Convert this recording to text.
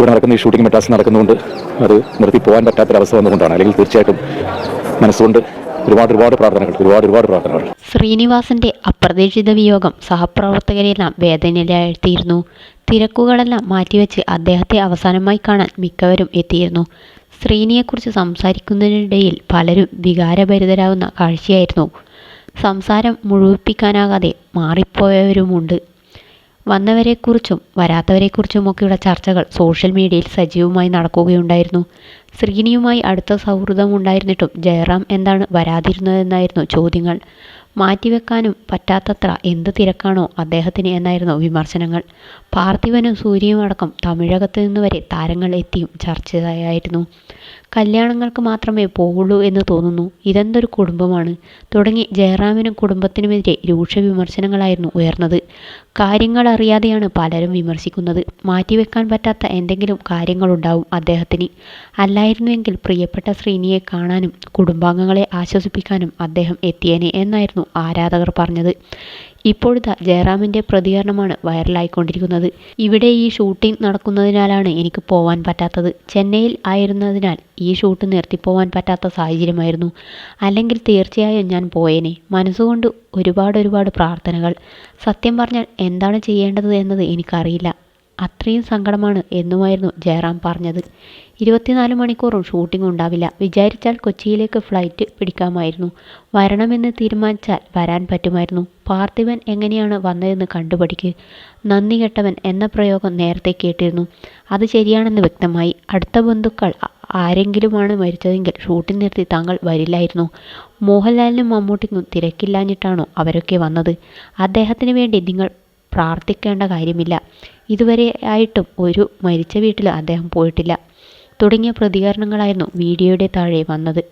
ഇവിടെ നടക്കുന്ന ഈ ഷൂട്ടിംഗ് മെറ്റാസ് നടക്കുന്നതുകൊണ്ട് അത് നിർത്തി പോകാൻ പറ്റാത്തൊരവസ്ഥ വന്നുകൊണ്ടാണ്. അല്ലെങ്കിൽ തീർച്ചയായിട്ടും മനസ്സുകൊണ്ട് ഒരുപാട് ഒരുപാട് പ്രാർത്ഥനകൾ ഒരുപാട് ഒരുപാട് പ്രാർത്ഥനകൾ. ശ്രീനിവാസന്റെ അപ്രതീക്ഷിത വിയോഗം സഹപ്രവർത്തകരെല്ലാം വേദനയിലാഴ്ത്തിയിരുന്നു. തിരക്കുകളെല്ലാം മാറ്റിവെച്ച് അദ്ദേഹത്തെ അവസാനമായി കാണാൻ മിക്കവരും എത്തിയിരുന്നു. ശ്രീനിയെക്കുറിച്ച് സംസാരിക്കുന്നതിനിടയിൽ പലരും വികാരഭരിതരാകുന്ന കാഴ്ചയായിരുന്നു. സംസാരം മുഴുവിപ്പിക്കാനാകാതെ മാറിപ്പോയവരുമുണ്ട്. വന്നവരെക്കുറിച്ചും വരാത്തവരെക്കുറിച്ചുമൊക്കെയുള്ള ചർച്ചകൾ സോഷ്യൽ മീഡിയയിൽ സജീവമായി നടക്കുകയുണ്ടായിരുന്നു. ശ്രീനിയുമായി അടുത്ത സൗഹൃദം ഉണ്ടായിരുന്നിട്ടും ജയറാം എന്താണ് വരാതിരുന്നതെന്നായിരുന്നു ചോദ്യങ്ങൾ. മാറ്റിവെക്കാനും പറ്റാത്തത്ര എന്ത് തിരക്കാണോ അദ്ദേഹത്തിന് എന്നായിരുന്നു വിമർശനങ്ങൾ. പാർത്ഥിവനും സൂര്യയും അടക്കം തമിഴകത്ത് നിന്ന് വരെ താരങ്ങൾ എത്തിയും ചർച്ചയായിരുന്നു കല്യാണങ്ങൾക്ക് മാത്രമേ പോവുള്ളൂ എന്ന് തോന്നുന്നു. ഇതെന്തൊരു കുടുംബമാണ്. തുടങ്ങി ജയറാമിനും കുടുംബത്തിനുമെതിരെ രൂക്ഷ വിമർശനങ്ങളായിരുന്നു ഉയർന്നത്. കാര്യങ്ങൾ അറിയാതെയാണ് പലരും വിമർശിക്കുന്നത്. മാറ്റിവെക്കാൻ പറ്റാത്ത എന്തെങ്കിലും കാര്യങ്ങളുണ്ടാവും അദ്ദേഹത്തിന്. അല്ലായിരുന്നുവെങ്കിൽ പ്രിയപ്പെട്ട ശ്രീനിയെ കാണാനും കുടുംബാംഗങ്ങളെ ആശ്വസിപ്പിക്കാനും അദ്ദേഹം എത്തിയേനെ എന്നായിരുന്നു ആരാധകർ പറഞ്ഞത്. ഇപ്പോഴത്തെ ജയറാമിന്റെ പ്രതികരണമാണ് വൈറലായിക്കൊണ്ടിരിക്കുന്നത്. ഇവിടെ ഈ ഷൂട്ടിംഗ് നടക്കുന്നതിനാലാണ് എനിക്ക് പോവാൻ പറ്റാത്തത്. ചെന്നൈയിൽ ആയിരുന്നതിനാൽ ഈ ഷൂട്ട് നിർത്തിപ്പോവാൻ പറ്റാത്ത സാഹചര്യമായിരുന്നു. അല്ലെങ്കിൽ തീർച്ചയായും ഞാൻ പോയേനെ. മനസ്സുകൊണ്ട് ഒരുപാട് ഒരുപാട് പ്രാർത്ഥനകൾ. സത്യം പറഞ്ഞാൽ എന്താണ് ചെയ്യേണ്ടത് എന്നത് എനിക്കറിയില്ല. അത്രയും സങ്കടമാണ് എന്നുമായിരുന്നു ജയറാം പറഞ്ഞത്. ഇരുപത്തിനാല് മണിക്കൂറും ഷൂട്ടിംഗ് ഉണ്ടാവില്ല. വിചാരിച്ചാൽ കൊച്ചിയിലേക്ക് ഫ്ലൈറ്റ് പിടിക്കാമായിരുന്നു. വരണമെന്ന് തീരുമാനിച്ചാൽ വരാൻ പറ്റുമായിരുന്നു. പാർത്ഥിവൻ എങ്ങനെയാണ് വന്നതെന്ന് കണ്ടുപഠിക്ക്. നന്ദി കെട്ടവൻ എന്ന പ്രയോഗം നേരത്തെ കേട്ടിരുന്നു. അത് ശരിയാണെന്ന് വ്യക്തമായി. അടുത്ത ബന്ധുക്കൾ ആരെങ്കിലുമാണ് മരിച്ചതെങ്കിൽ ഷൂട്ടിംഗ് നിർത്തി താങ്കൾ വരില്ലായിരുന്നു. മോഹൻലാലിനും മമ്മൂട്ടിക്കും തിരക്കില്ലാഞ്ഞിട്ടാണോ അവരൊക്കെ വന്നത്? അദ്ദേഹത്തിന് വേണ്ടി നിങ്ങൾ പ്രാർത്ഥിക്കേണ്ട കാര്യമില്ല. ഇതുവരെ ആയിട്ടും ഒരു മരിച്ച വീട്ടിൽ അദ്ദേഹം പോയിട്ടില്ല. തുടങ്ങിയ പ്രതികരണങ്ങളായിരുന്നു വീഡിയോയുടെ താഴെ വന്നത്.